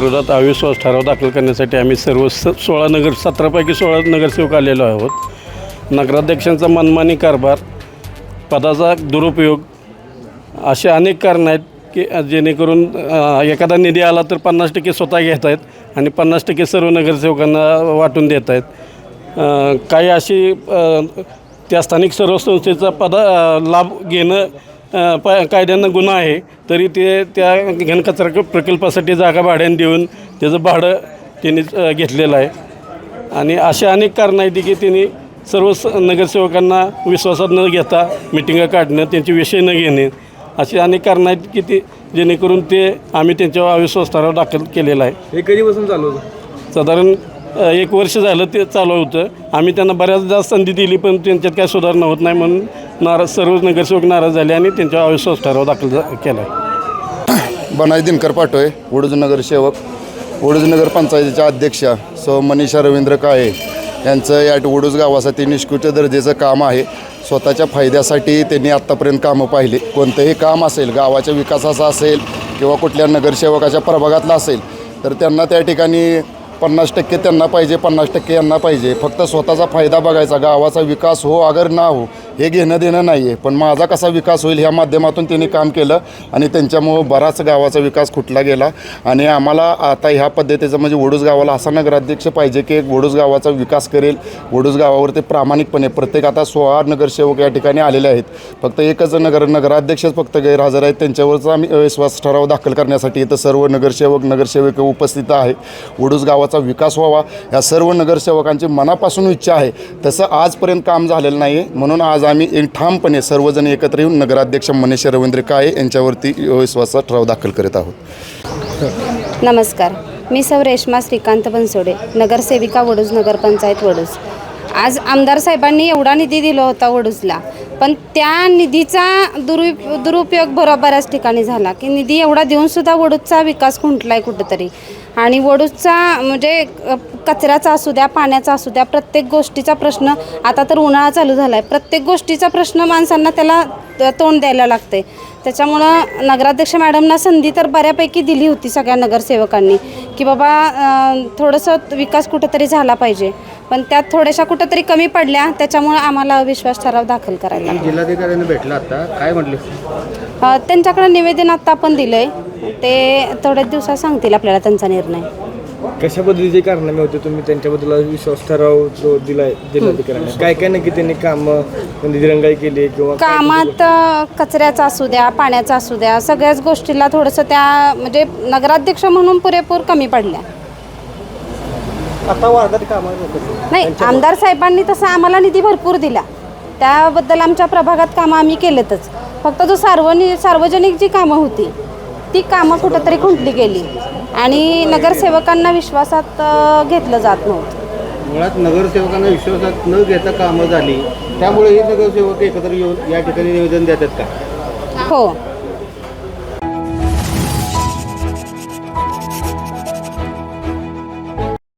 विरोधात अविश्वास ठराव दाखल करण्यासाठी आम्ही सर्व स सोळा नगर सतरापैकी सोळा नगरसेवक आलेलो आहोत. नगराध्यक्षांचा मनमानी कारभार पदाचा दुरुपयोग असे अनेक कारणं आहेत की जेणेकरून एखादा निधी आला तर पन्नास टक्के स्वतः घेत आहेत आणि पन्नास टक्के सर्व नगरसेवकांना वाटून देत आहेत. काही अशी त्या स्थानिक सर्व संस्थेचा पदा लाभ घेणं प कायद्यानं गुन्हा आहे तरी ते त्या घनकचरा प्रकल्पासाठी जागा भाड्याने देऊन त्याचं भाडं त्यांनी घेतलेलं आहे. आणि अशा अनेक कारणं आहेत की त्यांनी सर्व स नगरसेवकांना विश्वासात न घेता मिटिंगा काढणं त्यांचे विषय न घेणे अशी अनेक कारणं आहेत की ते जेणेकरून ते आम्ही त्यांच्यावर अविश्वास ठराव दाखल केलेला आहे. हे कधीपासून चालू होतं? साधारण एक वर्ष झालं ते चालू होतं. आम्ही त्यांना बऱ्याचदा संधी दिली पण त्यांच्यात काय सुधारणा होत नाही म्हणून नाराज सर्व नगरसेवक नाराज झाले आणि त्यांच्या अविश्वास ठराव दाखल झा- केला आहे बनाई दिनकर पाटोय नगरसेवक सेवक वडूजनगर पंचायतीच्या अध्यक्षा सौ मनीषा रवींद्र काळे यांचं या वडूज गावासाठी निष्कृत दर्जेचं काम आहे. स्वतःच्या फायद्यासाठी त्यांनी आत्तापर्यंत कामं पाहिली. कोणतंही काम असेल गावाच्या विकासाचं असेल किंवा कुठल्या नगरसेवकाच्या प्रभागातलं असेल तर त्यांना त्या ठिकाणी पन्नास टक्के त्यांना पाहिजे पन्नास टक्के यांना पाहिजे. फक्त स्वतःचा फायदा बघायचा गावाचा विकास हो अगर ना हो हे घेणं देणं नाही आहे पण माझा कसा विकास होईल ह्या माध्यमातून त्यांनी काम केलं आणि त्यांच्यामुळं बराच गावाचा विकास खुटला गेला. आणि आम्हाला आता ह्या पद्धतीचं म्हणजे वडूस गावाला असा नगराध्यक्ष पाहिजे की एक वडूस गावाचा विकास करेल. वडूस गावावर ते प्रामाणिकपणे प्रत्येक आता सोळा नगरसेवक या ठिकाणी आलेले आहेत. फक्त एकच नगर नगराध्यक्षच फक्त गैरहजर आहेत. त्यांच्यावरचा आम्ही अविश्वास ठराव दाखल करण्यासाठी इथं सर्व नगरसेवक नगरसेवक उपस्थित आहे. वडूस गावाचा विकास व्हावा या सर्व नगरसेवकांची मनापासून इच्छा आहे. तसं आजपर्यंत काम झालेलं नाही आहे म्हणून आज आम्ही एक ठामपणे सर्वजण एकत्र येऊन नगराध्यक्ष मनीष रवींद्र काळे यांच्यावरती विश्वासात ठराव दाखल करीत आहोत. नमस्कार. मी सौ रेश्मा श्रीकांत बनसोडे नगरसेविका वडूज नगरपंचायत वडूज. आज आमदार साहेबांनी एवढा निधी दिला होता वडूजला. पण त्या निधीचा दुरुप दुरुपयोग बरोबरच ठिकाणी झाला की निधी एवढा देऊनसुद्धा वडूजचा विकास खुंटला आहे कुठंतरी. आणि वडूजचा म्हणजे कचऱ्याचा असू द्या पाण्याचा असू द्या प्रत्येक गोष्टीचा प्रश्न आता तर उन्हाळा चालू झाला आहे प्रत्येक गोष्टीचा प्रश्न माणसांना त्याला त- तोंड द्यायला लागते त्याच्यामुळं नगराध्यक्ष मॅडमना संधी तर बऱ्यापैकी दिली होती सगळ्या नगरसेवकांनी की बाबा थोडंसं विकास कुठंतरी झाला पाहिजे. पण त्यात थोड्याशा कुठंतरी कमी पडल्या त्याच्यामुळं आम्हाला अविश्वास ठराव दाखल करायला लागला. जिल्हाधिकाऱ्यांनी भेटला आता? काय म्हटले? अं, त्यांच्याकडे निवेदन आत्ता आपण दिलं आहे ते थोड्याच दिवसात सांगतील आपल्याला त्यांचा निर्णय. कशा पद्धतीचे कारनामे होते? तुम्ही त्यांच्याबद्दल विश्वास ठराव जो दिलाय जिल्हाधिकाऱ्यांनी. काय काय नक्की त्यांनी काम म्हणजे दिरंगाई केली किंवा काय कामात अ, कचऱ्याचा असू द्या पाण्याचा असू द्या सगळ्याच गोष्टीला थोडंसं त्या म्हणजे नगराध्यक्ष म्हणून पुरेपूर कमी पडल्या. आता वार्डात काम नाही आमदार साहेबांनी तसा आम्हाला निधी भरपूर दिला. त्याबद्दल आमच्या प्रभागात कामं आम्ही केलेतच. फक्त जो सार्वनी सार्वजनिक जी कामं होती ती कामं कुठंतरी खुंटली गेली. आणि नगरसेवकांना विश्वासात अ, घेतलं जात नव्हतं. मुळात नगरसेवकांना विश्वासात न घेता कामं झाली. त्यामुळे हे नगरसेवक एकत्र येऊन या ठिकाणी निवेदन देतात का? हो.